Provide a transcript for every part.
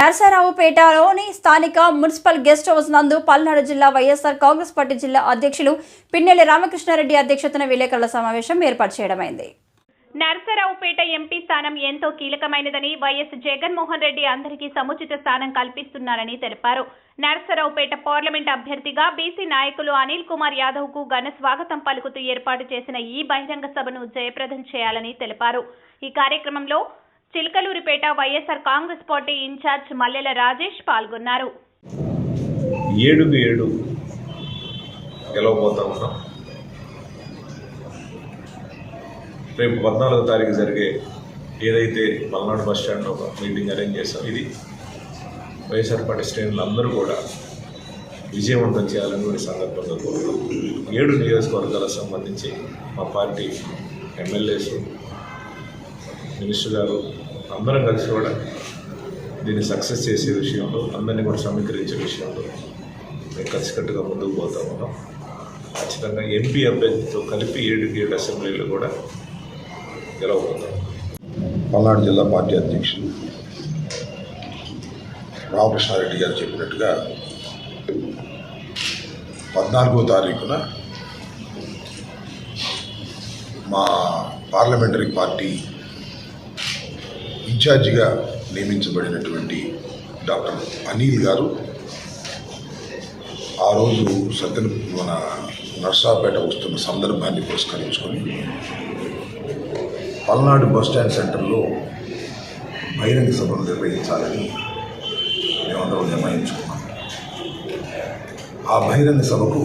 నరసరావుపేటలోని స్థానిక municipal guest house నందు పల్నాడు జిల్లా వైఎస్ఆర్ కాంగ్రెస్ పార్టీ జిల్లా అధ్యక్షులు పిన్నెల్లి రామకృష్ణారెడ్డి అధ్యక్షతన విలేకరుల సమావేశం ఏర్పాటు చేయడమైంది. నర్సరావుపేట ఎంపీ స్థానం ఎంతో కీలకమైనదని వైఎస్ జగన్మోహన్ రెడ్డి అందరికీ సముచిత స్థానం కల్పిస్తున్నారని తెలిపారు. నర్సరావుపేట పార్లమెంట్ అభ్యర్థిగా బీసీ నాయకులు అనిల్ కుమార్ యాదవ్కు ఘన స్వాగతం పలుకుతూ ఏర్పాటు చేసిన ఈ బహిరంగ సభను జయప్రదం చేయాలని తెలిపారు. ఈ కార్యక్రమంలో Chilakaluripet YSR Congress party in charge Mallela Rajesh పాల్గొన్నారు. ఏడుకు ఏడు గెలవబోతా ఉన్నాం. రేపు పద్నాలుగో తారీఖు జరిగే ఏదైతే పల్నాడు బస్ స్టాండ్లో ఒక మీటింగ్ అరేంజ్ చేస్తాం ఇది వైఎస్ఆర్ పార్టీ శ్రేణులు అందరూ కూడా విజయవంతం చేయాలని కూడా సందర్భంగా కోరుతున్నాం. ఏడు నియోజకవర్గాలకు సంబంధించి మా పార్టీ ఎమ్మెల్యేస్ మినిస్టర్ గారు అందరం కలిసి కూడా దీన్ని సక్సెస్ చేసే విషయంలో అందరినీ కూడా సమీకరించే విషయంలో మేము కలిసికట్టుగా ముందుకు పోతా ఉన్నాం. ఖచ్చితంగా ఎంపీ అభ్యర్థితో కలిపి ఏడు ఏడు అసెంబ్లీలు కూడా గెలవబోతాం. పల్నాడు జిల్లా పార్టీ అధ్యక్షులు రామకృష్ణారెడ్డి గారు చెప్పినట్టుగా పద్నాలుగో తారీఖున మా పార్లమెంటరీ పార్టీ ఇన్ఛార్జిగా నియమించబడినటువంటి డాక్టర్ అనిల్ గారు. ఆ రోజు సత్యన మన నర్సాపేట వస్తున్న సందర్భాన్ని పురస్కరించుకొని పల్నాడు బస్ స్టాండ్ సెంటర్లో బహిరంగ సభను నిర్వహించాలని మేమందరం నిర్ణయించుకున్నాం. ఆ బహిరంగ సభకు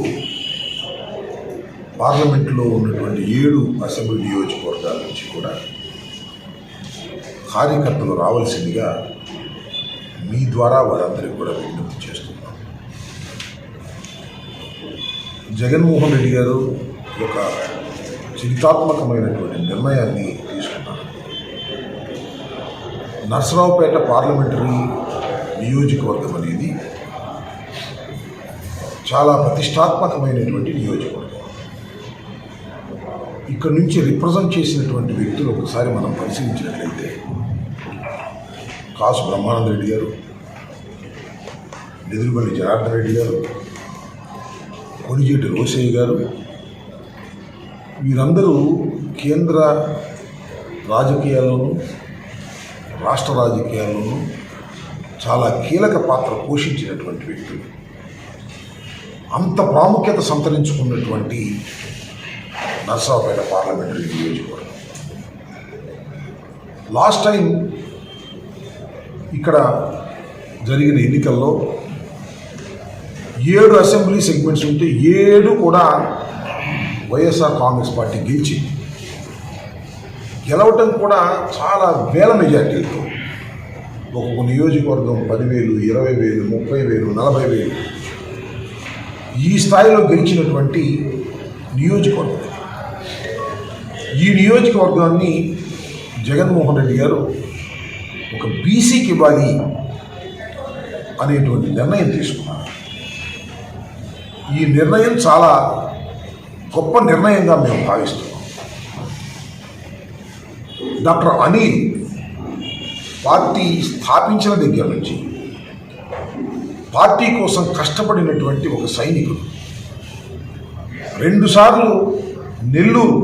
పార్లమెంట్లో ఉన్నటువంటి ఏడు అసెంబ్లీ నియోజకవర్గాల నుంచి కూడా కార్యకర్తలు రావాల్సిందిగా మీ ద్వారా వారందరికీ కూడా విజ్ఞప్తి చేస్తున్నాం. జగన్మోహన్ రెడ్డి గారు ఒక చరితాత్మకమైనటువంటి నిర్ణయాన్ని తీసుకున్నారు. నర్సరావుపేట పార్లమెంటరీ నియోజకవర్గం అనేది చాలా ప్రతిష్టాత్మకమైనటువంటి నియోజకవర్గం. ఇక్కడ నుంచి రిప్రజెంట్ చేసినటువంటి వ్యక్తులు ఒకసారి మనం పరిశీలించినట్లయితే కాసు బ్రహ్మానంద రెడ్డి గారు నిధులపల్లి జనార్దన్ రెడ్డి గారు కొనిజేటి రోసయ్య గారు వీరందరూ కేంద్ర రాజకీయాల్లోనూ రాష్ట్ర రాజకీయాల్లోనూ చాలా కీలక పాత్ర పోషించినటువంటి వ్యక్తులు. అంత ప్రాముఖ్యత సంతరించుకున్నటువంటి నర్సాపేట పార్లమెంటరీ నియోజకవర్గం. లాస్ట్ టైం ఇక్కడ జరిగిన ఎన్నికల్లో ఏడు అసెంబ్లీ సెగ్మెంట్స్ ఉంటే ఏడు కూడా వైఎస్ఆర్ కాంగ్రెస్ పార్టీ గెలిచి గెలవటం కూడా చాలా వేల మెజార్టీలతో. ఒక్కొక్క నియోజకవర్గం పదివేలు ఇరవై వేలు ముప్పై వేలు నలభై వేలు. ఈ స్థాయిలో గెలిచినటువంటి నియోజకవర్గం ఈ నియోజకవర్గాన్ని జగన్మోహన్ రెడ్డి గారు ఒక బీసీకి ఇవ్వాలి అనేటువంటి నిర్ణయం తీసుకున్నారు. ఈ నిర్ణయం చాలా గొప్ప నిర్ణయంగా మేము భావిస్తున్నాం. డాక్టర్ అనిల్ పార్టీ స్థాపించిన దగ్గర నుంచి పార్టీ కోసం కష్టపడినటువంటి ఒక సైనికుడు. రెండుసార్లు నెల్లూరు